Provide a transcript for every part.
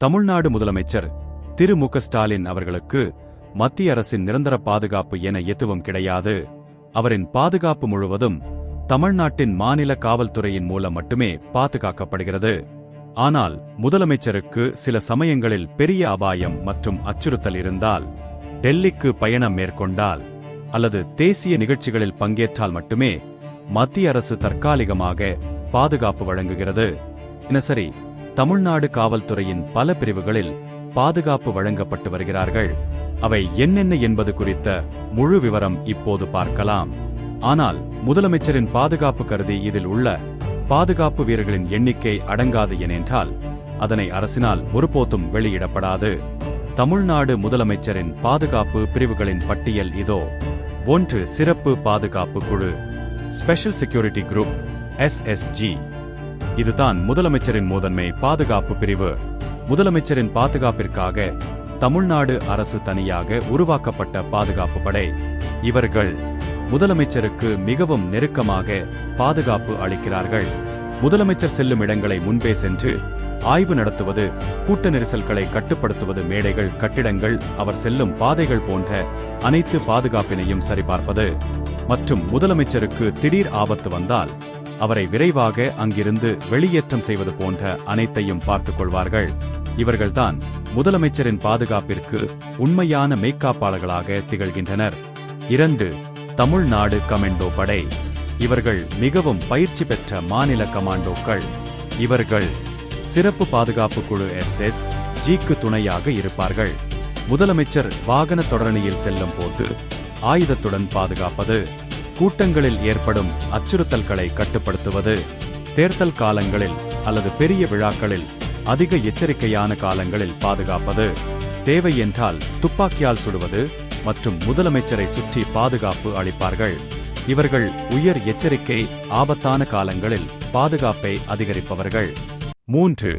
தமிழ்நாடு முதலமைச்சர் திரு. மு. ஸ்டாலின் அவர்களுக்கு மத்திய அரசின் நிரந்தர பாதுகாப்பு என எதுவும் கிடையாது. அவரின் பாதுகாப்பு முழுவதும் தமிழ்நாட்டின் மாநில காவல்துறையின் மூலம் மட்டுமே பாதுகாக்கப்படுகிறது. ஆனால் முதலமைச்சருக்கு சில சமயங்களில் பெரிய அபாயம் மற்றும் அச்சுறுத்தல் இருந்தால் டெல்லிக்கு பயணம் மேற்கொண்டால் அல்லது தேசிய நிகழ்ச்சிகளில் பங்கேற்றால் மட்டுமே மத்திய அரசு தற்காலிகமாக பாதுகாப்பு வழங்குகிறது. தினசரி தமிழ்நாடு காவல்துறையின் பல பிரிவுகளில் பாதுகாப்பு வழங்கப்பட்டு வருகிறார்கள். அவை என்னென்ன என்பது குறித்த முழு விவரம் இப்போது பார்க்கலாம். ஆனால் முதலமைச்சரின் பாதுகாப்பு கருதி இதில் உள்ள பாதுகாப்பு வீரர்களின் எண்ணிக்கை அடங்காது எனென்றால் அதனை அரசினால் ஒருபோதும் வெளியிடப்படாது. தமிழ்நாடு முதலமைச்சரின் பாதுகாப்பு பிரிவுகளின் பட்டியல் இதோ. ஒன்று சிறப்பு பாதுகாப்பு குழு ஸ்பெஷல் செக்யூரிட்டி குரூப் எஸ்எஸ்ஜி இதுதான் முதலமைச்சரின் முதன்மை பாதுகாப்பு பிரிவு. முதலமைச்சரின் பாதுகாப்பிற்காக தமிழ்நாடு அரசு தனியாக உருவாக்கப்பட்ட பாதுகாப்பு படை. இவர்கள் முதலமைச்சருக்கு மிகவும் நெருக்கமாக பாதுகாப்பு அளிக்கிறார்கள். முதலமைச்சர் செல்லும் இடங்களை முன்பே சென்று ஆய்வு நடத்துவது கூட்ட நெரிசல்களை கட்டுப்படுத்துவது மேடைகள் கட்டிடங்கள் அவர் செல்லும் பாதைகள் போன்ற அனைத்து பாதுகாப்பினையும் சரிபார்ப்பது. மற்றும் முதலமைச்சருக்கு திடீர் ஆபத்து வந்தால் அவரை விரைவாக அங்கிருந்து வெளியேற்றம் செய்வது போன்ற அனைத்தையும் பார்த்துக் கொள்வார்கள். இவர்கள்தான் முதலமைச்சரின் பாதுகாப்பிற்கு உண்மையான மெய்க்காப்பாளர்களாக திகழ்கின்றனர். இரண்டு தமிழ்நாடு கமெண்டோ படை. இவர்கள் மிகவும் பயிற்சி பெற்ற மாநில கமாண்டோக்கள். இவர்கள் சிறப்பு பாதுகாப்பு குழு எஸ் எஸ் ஜிக்கு துணையாக இருப்பார்கள். முதலமைச்சர் வாகன தொடரணியில் செல்லும் போது ஆயுதத்துடன் பாதுகாப்பது. கூட்டங்களில் ஏற்படும் அச்சுறுத்தல்களை கட்டுப்படுத்துவது தேர்தல் காலங்களில் அல்லது பெரிய விழாக்களில் அதிக எச்சரிக்கையான காலங்களில் பாதுகாப்பது தேவை என்றால் துப்பாக்கியால் சுடுவது மற்றும் முதலமைச்சரை சுற்றி பாதுகாப்பு அளிப்பார்கள். இவர்கள் உயர் எச்சரிக்கை ஆபத்தான காலங்களில் பாதுகாப்பை அதிகரிப்பவர்கள். மூன்று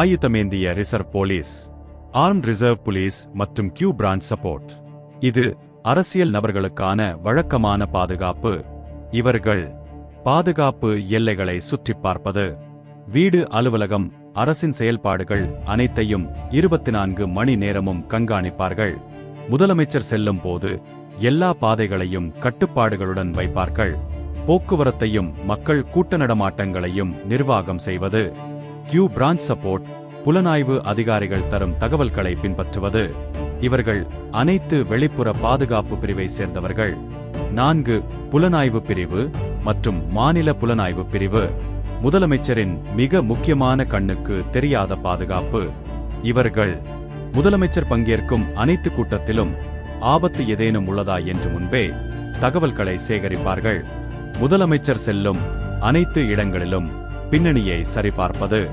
ஆயுதமேந்திய reserve police arm reserve police மற்றும் கியூ பிரான்ச் சப்போர்ட். இது அரசியல் நபர்களுக்கான வழக்கமான பாதுகாப்பு. இவர்கள் பாதுகாப்பு எல்லைகளை சுற்றி பார்ப்பது. வீடு அலுவலகம் அரசின் செயல்பாடுகள் அனைத்தையும் இருபத்தி நான்கு மணி நேரமும் கண்காணிப்பார்கள். முதலமைச்சர் செல்லும் போது எல்லா பாதைகளையும் கட்டுப்பாடுகளுடன் வைப்பார்கள். போக்குவரத்தையும் மக்கள் கூட்ட நடமாட்டங்களையும் நிர்வாகம் செய்வது. கியூ பிரான்ச் சப்போர்ட் புலனாய்வு அதிகாரிகள் தரும் தகவல்களை பின்பற்றுவது. இவர்கள் அனைத்து வெளிப்புற பாதுகாப்பு பிரிவை சேர்ந்தவர்கள். நான்கு புலனாய்வு பிரிவு மற்றும் மாநில புலனாய்வு பிரிவு. முதலமைச்சரின் மிக முக்கியமான கண்ணுக்கு தெரியாத பாதுகாப்பு. இவர்கள் முதலமைச்சர் பங்கேற்கும் அனைத்து கூட்டத்திலும் ஆபத்து ஏதேனும் உள்ளதா என்று முன்பே தகவல்களை சேகரிப்பார்கள். முதலமைச்சர் செல்லும் அனைத்து இடங்களிலும் பின்னணியை சரிபார்ப்பது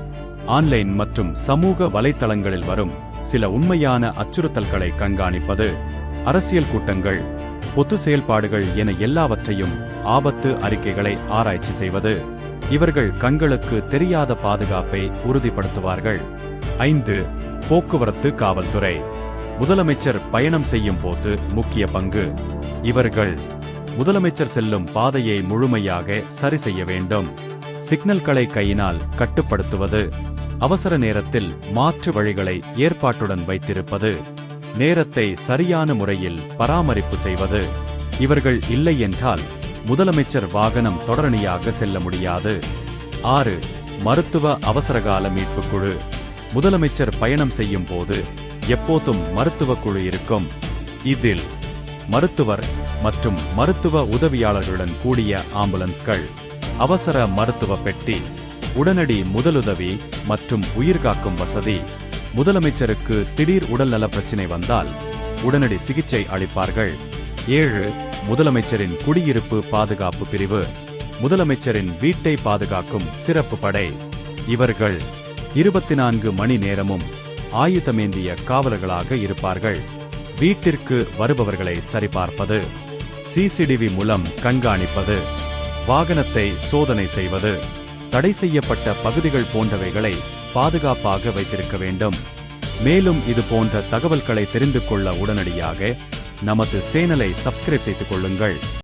ஆன்லைன் மற்றும் சமூக வலைத்தளங்களில் வரும் சில உண்மையான அச்சுறுத்தல்களை கண்காணிப்பது அரசியல் கூட்டங்கள் பொது செயல்பாடுகள் என எல்லாவற்றையும் ஆபத்து அறிக்கைகளை ஆராய்ச்சி செய்வது இவர்கள் கண்களுக்கு தெரியாத பாதுகாப்பை உறுதிப்படுத்துவார்கள். ஐந்து போக்குவரத்து காவல்துறை. முதலமைச்சர் பயணம் செய்யும் போது முக்கிய பங்கு இவர்கள் முதலமைச்சர் செல்லும் பாதையை முழுமையாக சரி செய்ய வேண்டும். சிக்னல்களை கையினால் கட்டுப்படுத்துவது அவசர நேரத்தில் மாற்று வழிகளை ஏற்பாட்டுடன் வைத்திருப்பது நேரத்தை சரியான முறையில் பராமரிப்பு செய்வது. இவர்கள் இல்லை என்றால் முதலமைச்சர் வாகனம் தொடரணியாக செல்ல முடியாது. ஆறு மருத்துவ அவசரகால மீட்பு குழு. முதலமைச்சர் பயணம் செய்யும் போது எப்போதும் மருத்துவ குழு இருக்கும். இதில் மருத்துவர் மற்றும் மருத்துவ உதவியாளர்களுடன் கூடிய ஆம்புலன்ஸ்கள் அவசர மருத்துவ பெட்டி உடனடி முதலுதவி மற்றும் உயிர்காக்கும் வசதி. முதலமைச்சருக்கு திடீர் உடல்நல பிரச்சினை வந்தால் உடனடி சிகிச்சை அளிப்பார்கள். ஏழு முதலமைச்சரின் குடியிருப்பு பாதுகாப்பு பிரிவு. முதலமைச்சரின் வீட்டை பாதுகாக்கும் சிறப்பு படை. இவர்கள் இருபத்தி நான்கு மணி நேரமும் ஆயுதமேந்திய காவலர்களாக இருப்பார்கள். வீட்டிற்கு வருபவர்களை சரிபார்ப்பது. சிசிடிவி மூலம் கண்காணிப்பது. வாகனத்தை சோதனை செய்வது. தடை செய்யப்பட்ட பகுதிகள் போன்றவைகளை பாதுகாப்பாக வைத்திருக்க வேண்டும். மேலும் இது போன்ற தகவல்களை தெரிந்து கொள்ள உடனடியாக நமது சேனலை சப்ஸ்கிரைப் செய்து கொள்ளுங்கள்.